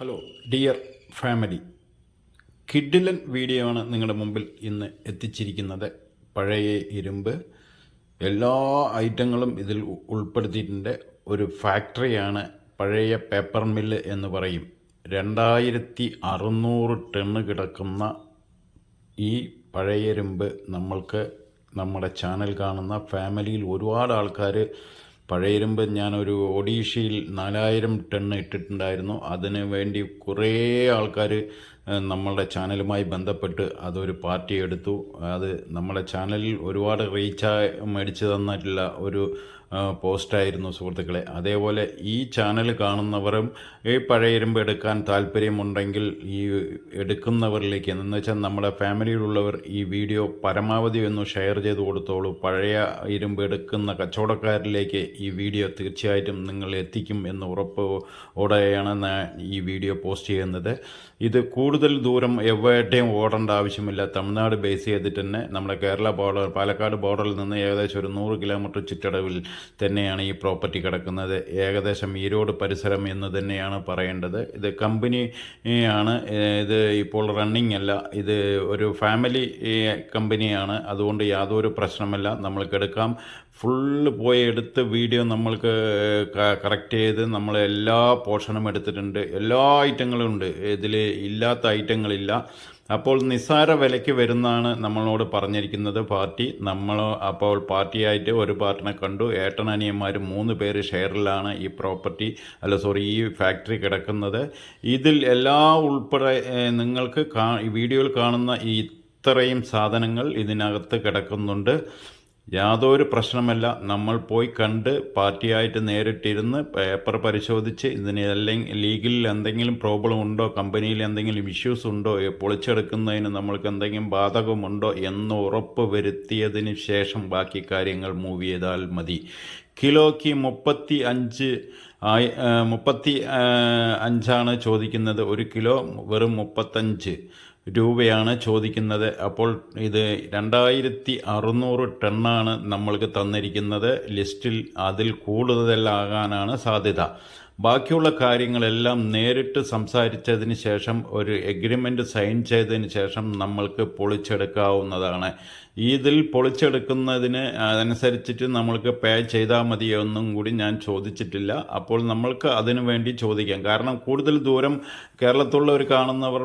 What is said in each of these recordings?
Hello dear family കിഡിലൻ video ആണ് നിങ്ങളുടെ മുമ്പിൽ ഇന്ന് എത്തിച്ചിരിക്കുന്നത്. പഴയ ഇരുമ്പ് എല്ലാ ഐറ്റങ്ങളും ഇതിൽ ഉൾപ്പെടുത്തിയിട്ടുണ്ട്. ഒരു ഫാക്ടറിയാണ് പഴയ പേപ്പർ മില്ല് എന്ന് പറയും. രണ്ടായിരത്തി അറുന്നൂറ് ടണ്ണ് കിടക്കുന്ന ഈ പഴയ ഇരുമ്പ് നമ്മൾക്ക് നമ്മുടെ ചാനൽ കാണുന്ന ഫാമിലിയിൽ ഒരുപാട് ആൾക്കാർ പഴയ ഇരുമ്പ് ഞാനൊരു ഒഡീഷയിൽ നാലായിരം ടൺ ഇട്ടിട്ടുണ്ടായിരുന്നു. അതിന് വേണ്ടി കുറേ ആൾക്കാർ നമ്മളുടെ ചാനലുമായി ബന്ധപ്പെട്ട് അതൊരു പാർട്ടി എടുത്തു. അത് നമ്മുടെ ചാനലിൽ ഒരുപാട് റീച്ച് മേടിച്ചു തന്നിട്ടുള്ള ഒരു പോസ്റ്റായിരുന്നു സുഹൃത്തുക്കളെ. അതേപോലെ ഈ ചാനൽ കാണുന്നവരും ഈ പഴയ ഇരുമ്പ് എടുക്കാൻ താല്പര്യമുണ്ടെങ്കിൽ ഈ എടുക്കുന്നവരിലേക്ക് എന്ന് വെച്ചാൽ നമ്മുടെ ഫാമിലിയിലുള്ളവർ ഈ വീഡിയോ പരമാവധി ഒന്ന് ഷെയർ ചെയ്ത് കൊടുത്തോളൂ. പഴയ ഇരുമ്പ് എടുക്കുന്ന കച്ചവടക്കാരിലേക്ക് ഈ വീഡിയോ തീർച്ചയായിട്ടും നിങ്ങൾ എത്തിക്കും എന്ന് ഉറപ്പോടെയാണ് ഈ വീഡിയോ പോസ്റ്റ് ചെയ്യുന്നത്. ഇത് കൂടുതൽ ദൂരം എവിടെയും ഓടേണ്ട ആവശ്യമില്ല. തമിഴ്നാട് ബേസ് ചെയ്തിട്ട് തന്നെ നമ്മുടെ കേരള ബോർഡർ പാലക്കാട് ബോർഡറിൽ നിന്ന് ഏകദേശം ഒരു നൂറ് കിലോമീറ്റർ ചുറ്റളവിൽ തന്നെയാണ് ഈ പ്രോപ്പർട്ടി കിടക്കുന്നത്. ഏകദേശം ഈരോട് പരിസരം എന്ന് തന്നെയാണ് പറയേണ്ടത്. ഇത് കമ്പനി ആണ്. ഇത് ഇപ്പോൾ റണ്ണിങ് അല്ല. ഇത് ഒരു ഫാമിലി കമ്പനിയാണ് അതുകൊണ്ട് യാതൊരു പ്രശ്നമല്ല നമ്മൾക്ക് എടുക്കാം. ഫുള്ള് പോയി എടുത്ത് വീഡിയോ നമ്മൾക്ക് കറക്റ്റ് ചെയ്ത് നമ്മൾ എല്ലാ പോർഷനും എടുത്തിട്ടുണ്ട്. എല്ലാ ഐറ്റങ്ങളും ഉണ്ട്. ഇതിൽ ഇല്ലാത്ത ഐറ്റങ്ങളില്ല. അപ്പോൾ നിസ്സാര വിലയ്ക്ക് വരുന്നതാണ് നമ്മളോട് പറഞ്ഞിരിക്കുന്നത് പാർട്ടി. നമ്മൾ അപ്പോൾ പാർട്ടിയായിട്ട് ഒരു പാർട്ടിനെ കണ്ടു. ഏട്ടനനിയന്മാർ മൂന്ന് പേര് ഷെയറിലാണ് ഈ പ്രോപ്പർട്ടി അല്ല സോറി ഈ ഫാക്ടറി കിടക്കുന്നത്. ഇതിൽ എല്ലാ ഉൾപ്പെടെ നിങ്ങൾക്ക് വീഡിയോയിൽ കാണുന്ന ഈ ഇത്രയും സാധനങ്ങൾ ഇതിനകത്ത് കിടക്കുന്നുണ്ട്. യാതൊരു പ്രശ്നമല്ല. നമ്മൾ പോയി കണ്ട് പാർട്ടിയായിട്ട് നേരിട്ടിരുന്ന് പേപ്പർ പരിശോധിച്ച് ഇതിന് അല്ലെങ്കിൽ ലീഗലിൽ എന്തെങ്കിലും പ്രോബ്ലം ഉണ്ടോ കമ്പനിയിൽ എന്തെങ്കിലും ഇഷ്യൂസ് ഉണ്ടോ പൊളിച്ചെടുക്കുന്നതിന് നമ്മൾക്ക് എന്തെങ്കിലും ബാധകമുണ്ടോ എന്ന് ഉറപ്പ് വരുത്തിയതിന് ശേഷം ബാക്കി കാര്യങ്ങൾ മൂവ് ചെയ്താൽ മതി. കിലോയ്ക്ക് മുപ്പത്തി അഞ്ച് ആയി മുപ്പത്തി അഞ്ചാണ് ചോദിക്കുന്നത്. ഒരു കിലോ വെറും മുപ്പത്തഞ്ച്. രൂപയാണ് ചോദിക്കുന്നത്. അപ്പോൾ ഇത് രണ്ടായിരത്തി അറുന്നൂറ് ടണ്ണാണ് നമ്മൾക്ക് തന്നിരിക്കുന്നത്. ലിസ്റ്റിൽ അതിൽ കൂടുതലാകാനാണ് സാധ്യത. ബാക്കിയുള്ള കാര്യങ്ങളെല്ലാം നേരിട്ട് സംസാരിച്ചതിന് ശേഷം ഒരു എഗ്രിമെന്റ് സൈൻ ചെയ്തതിന് ശേഷം നമ്മൾക്ക് പൊളിച്ചെടുക്കാവുന്നതാണ്. ഇതിൽ പൊളിച്ചെടുക്കുന്നതിന് അനുസരിച്ചിട്ട് നമ്മൾക്ക് പേ ചെയ്താൽ മതിയൊന്നും കൂടി ഞാൻ ചോദിച്ചിട്ടില്ല. അപ്പോൾ നമ്മൾക്ക് അതിനു വേണ്ടി ചോദിക്കാം. കാരണം കൂടുതൽ ദൂരം കേരളത്തിലുള്ളവർ കാണുന്നവർ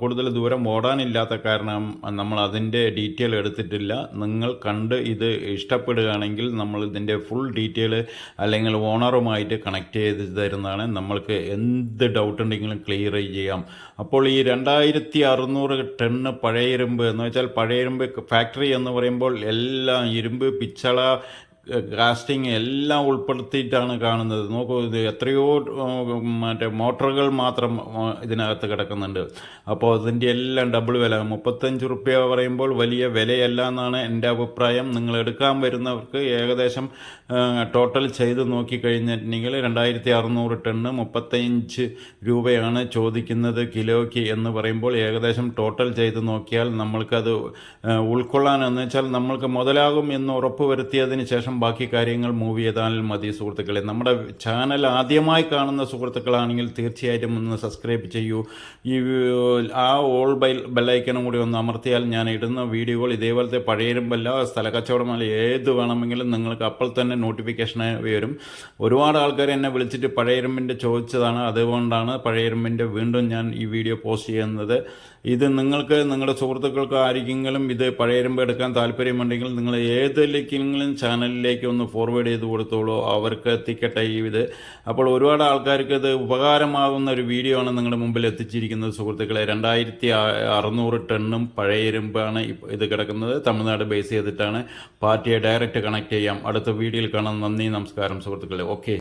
കൂടുതൽ ദൂരം ഓടാനില്ലാത്ത കാരണം നമ്മൾ അതിന്റെ ഡീറ്റെയിൽ എടുത്തിട്ടില്ല. നിങ്ങൾ കണ്ട് ഇത് ഇഷ്ടപ്പെടുകയാണെങ്കിൽ നമ്മൾ ഇതിന്റെ ഫുൾ ഡീറ്റെയിൽ അല്ലെങ്കിൽ ഓണറുമായിട്ട് കണക്ട് ചെയ്ത് തരുന്നതാണ് നമ്മൾക്ക് എന്ത് ഡൗട്ട് ഉണ്ടെങ്കിലും ക്ലിയർ ചെയ്യാം. അപ്പോൾ ഈ രണ്ടായിരത്തി അറുന്നൂറ് ടണ്ണ് പഴയ ഇരുമ്പ് എന്ന് വെച്ചാൽ പഴയ ഇരുമ്പ് ഫാക്ടറി എന്ന് പറയുമ്പോൾ എല്ലാം ഇരുമ്പ് പിച്ചള കാസ്റ്റിംഗ് എല്ലാം ഉൾപ്പെടുത്തിയിട്ടാണ് കാണുന്നത്. നോക്കൂ ഇത് എത്രയോ മറ്റേ മോട്ടറുകൾ മാത്രം ഇതിനകത്ത് കിടക്കുന്നുണ്ട്. അപ്പോൾ അതിന്റെ എല്ലാം ഡബിൾ വില. മുപ്പത്തഞ്ച് റുപ്യ പറയുമ്പോൾ വലിയ വിലയല്ല എന്നാണ് എന്റെ അഭിപ്രായം. നിങ്ങൾ എടുക്കാൻ വരുന്നവർക്ക് ഏകദേശം ടോട്ടൽ ചെയ്ത് നോക്കിക്കഴിഞ്ഞിട്ടുണ്ടെങ്കിൽ രണ്ടായിരത്തി അറുന്നൂറ് ടണ്ണ് മുപ്പത്തഞ്ച് രൂപയാണ് ചോദിക്കുന്നത് കിലോയ്ക്ക് എന്ന് പറയുമ്പോൾ ഏകദേശം ടോട്ടൽ ചെയ്ത് നോക്കിയാൽ നമ്മൾക്കത് ഉൾക്കൊള്ളാനെന്ന് വെച്ചാൽ നമ്മൾക്ക് മുതലാകും എന്ന് ഉറപ്പ് വരുത്തിയതിന് ശേഷം ബാക്കി കാര്യങ്ങൾ മൂവ് ചെയ്താൽ മതി സുഹൃത്തുക്കളെ. നമ്മുടെ ചാനൽ ആദ്യമായി കാണുന്ന സുഹൃത്തുക്കളാണെങ്കിൽ തീർച്ചയായിട്ടും ഒന്ന് സബ്സ്ക്രൈബ് ചെയ്യൂ. ഈ ആ ഓൾ ബൈ ബെല്ലൈക്കനും കൂടി ഒന്ന് അമർത്തിയാൽ ഞാൻ ഇടുന്ന വീഡിയോകൾ ഇതേപോലത്തെ പഴയരുമ്പല്ല സ്ഥല കച്ചവടമല്ല ഏത് വേണമെങ്കിലും നിങ്ങൾക്ക് അപ്പോൾ തന്നെ നോട്ടിഫിക്കേഷൻ വരും. ഒരുപാട് ആൾക്കാർ എന്നെ വിളിച്ചിട്ട് പഴയരുമ്പിന്റെ ചോദിച്ചതാണ്. അതുകൊണ്ടാണ് പഴയരുമ്പിന്റെ വീണ്ടും ഞാൻ ഈ വീഡിയോ പോസ്റ്റ് ചെയ്യുന്നത്. ഇത് നിങ്ങൾക്ക് നിങ്ങളുടെ സുഹൃത്തുക്കൾക്ക് ആരെങ്കിലും ഇത് പഴയരുമ്പ് എടുക്കാൻ താല്പര്യമുണ്ടെങ്കിൽ നിങ്ങൾ ഏതിലേക്കെങ്കിലും ചാനലിലേക്ക് ഒന്ന് ഫോർവേഡ് ചെയ്ത് കൊടുത്തോളൂ. അവർക്ക് എത്തിക്കട്ടെ ഈ ഇത്. അപ്പോൾ ഒരുപാട് ആൾക്കാർക്ക് ഇത് ഉപകാരമാകുന്ന ഒരു വീഡിയോ ആണ് നിങ്ങളുടെ മുമ്പിൽ എത്തിച്ചിരിക്കുന്നത്. സുഹൃത്തുക്കളെ രണ്ടായിരത്തി അറുന്നൂറ് ടണ്ണും പഴയ ഇരുമ്പാണ് ഇത് കിടക്കുന്നത്. തമിഴ്നാട് ബേസ് ചെയ്തിട്ടാണ്. പാർട്ടിയെ ഡയറക്റ്റ് കണക്ട് ചെയ്യാം. അടുത്ത വീഡിയോയിൽ കാണാം. നന്ദി നമസ്കാരം സുഹൃത്തുക്കളെ. ഓക്കെ